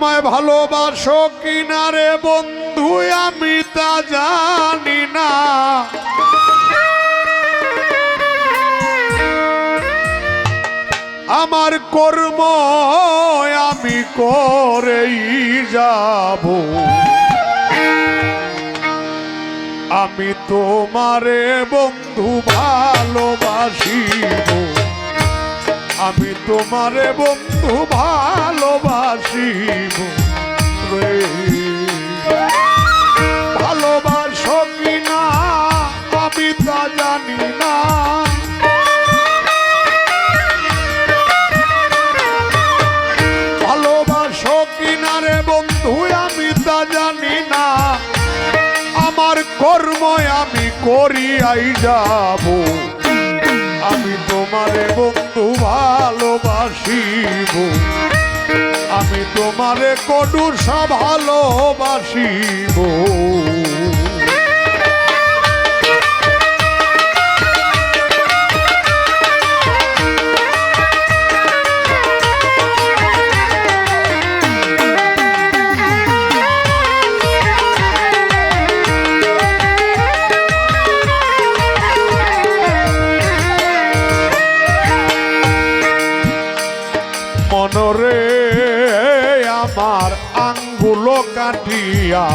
আমায় ভালোবাসো কিনারে বন্ধু, আমি তা জানি না। আমার কর্ম আমি করেই যাব। আমি তোমারে বন্ধু ভালোবাসিব। আমি তোমারে বন্ধু ভালোবাসিব রে ভালোবাসো কিনা আমি তা জানি না। ভালোবাসো কিনারে বন্ধু, আমি তা জানি না। আমার কর্ম আমি করিয়াই যাব। আমি তোমারে বন্ধু ভালোবাসিব আমি তোমারে কটুসা ভালোবাসিব আঙ্গুলো কাটিয়া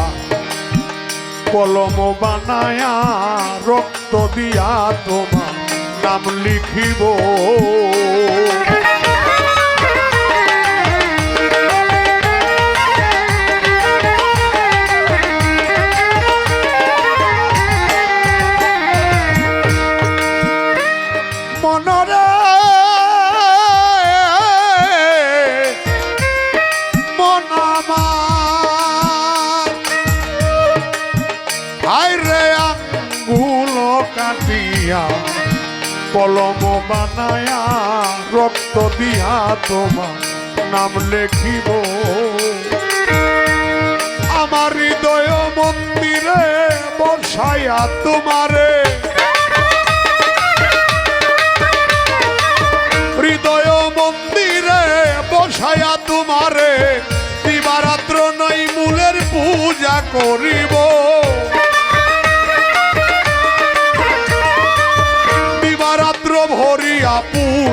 কলম বানায়া রক্ত দিয়া তোমার নাম লিখিব। কাটিয়া কলম বানায়া, রক্ত দিয়া তোমার নাম লেখিব। আমার হৃদয় মন্দিরে বসায়া তোমারে। হৃদয় মন্দিরে বসায়া তোমারে। দিবারাত্র নাই মূলের পূজা করিব।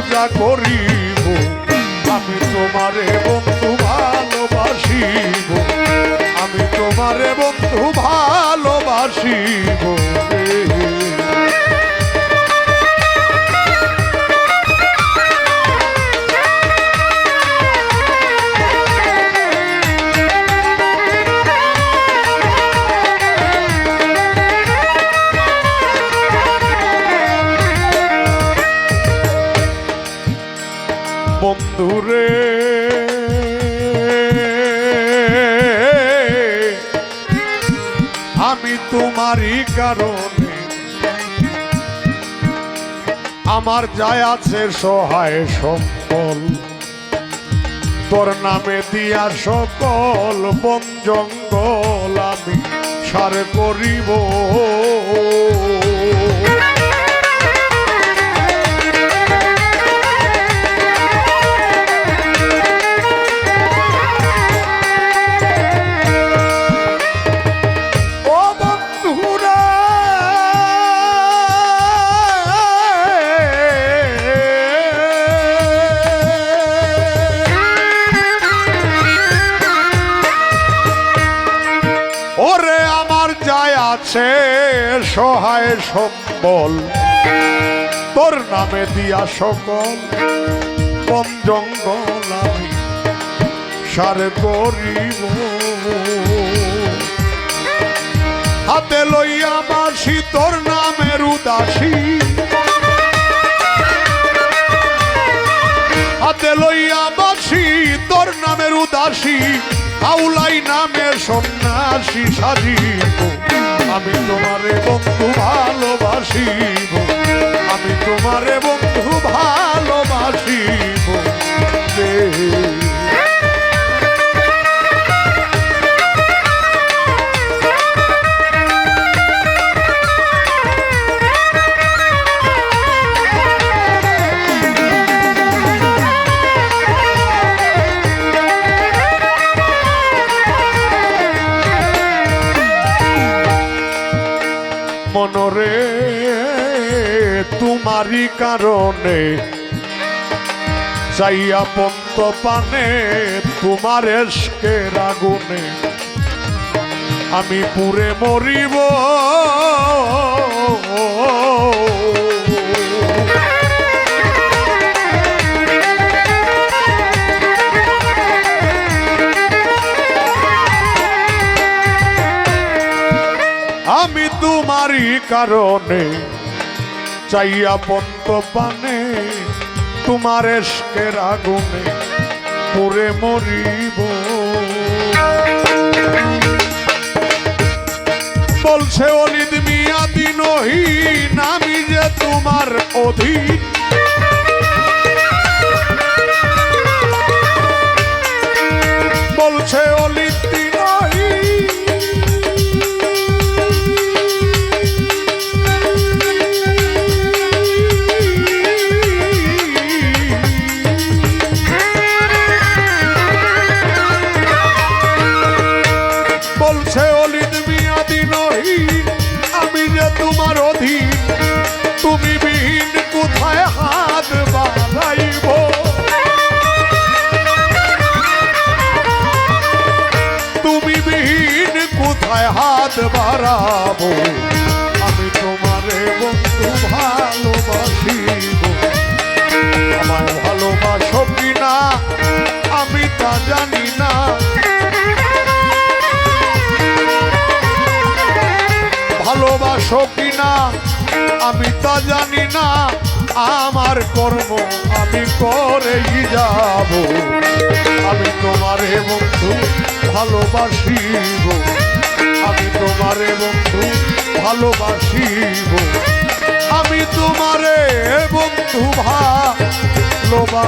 পূজা করিব আমি তোমারে বন্ধু ভালোবাসিব। আমি তোমারে বন্ধু ভালোবাসিব। রে। বন্ধুরে আমি তোমারই কারণে আমার যায় আছে সহায় সম্বল তোর নামে দিয়া সকল বন জঙ্গল আমি সার করিব যায় আছে সহায় সম্বল তোর নামে দিয়া সকল বন জঙ্গল আমি সার করিব। হাতে লইয়া বাসি, তোর নামের উদাসী। হাতে লইয়া বাসি, তোর নামের উদাসী। আউলাই নামে সন্ন্যাসী সাজিব। আমি তোমারে বন্ধু ভালোবাসিব। আমি তোমারে বন্ধু ভালোবাসিব। তোমারই কারণে চাইয়া পন্ত পানে তোমার এসকের আগুনে আমি পুরে মরিব। আমি তোমারই কারণে চাইয়া পন্ত পানে তোমার এসকের আগুনে পুরে মরিব। বলছে অলিদ মিয়া দিন নামি যে তোমার অধীন। বাড়াবো। আমি তোমারে বন্ধু ভালোবাসিব। আমায় ভালোবাসো কিনা? আমি তা জানি না। ভালোবাসো কিনা? আমি তা জানি না। আমার কর্ম আমি করেই যাব। আমি তোমারে বন্ধু ভালোবাসিব। আমি তোমারে বন্ধু ভালোবাসিব আমি তোমারে বন্ধু ভালোবাসিব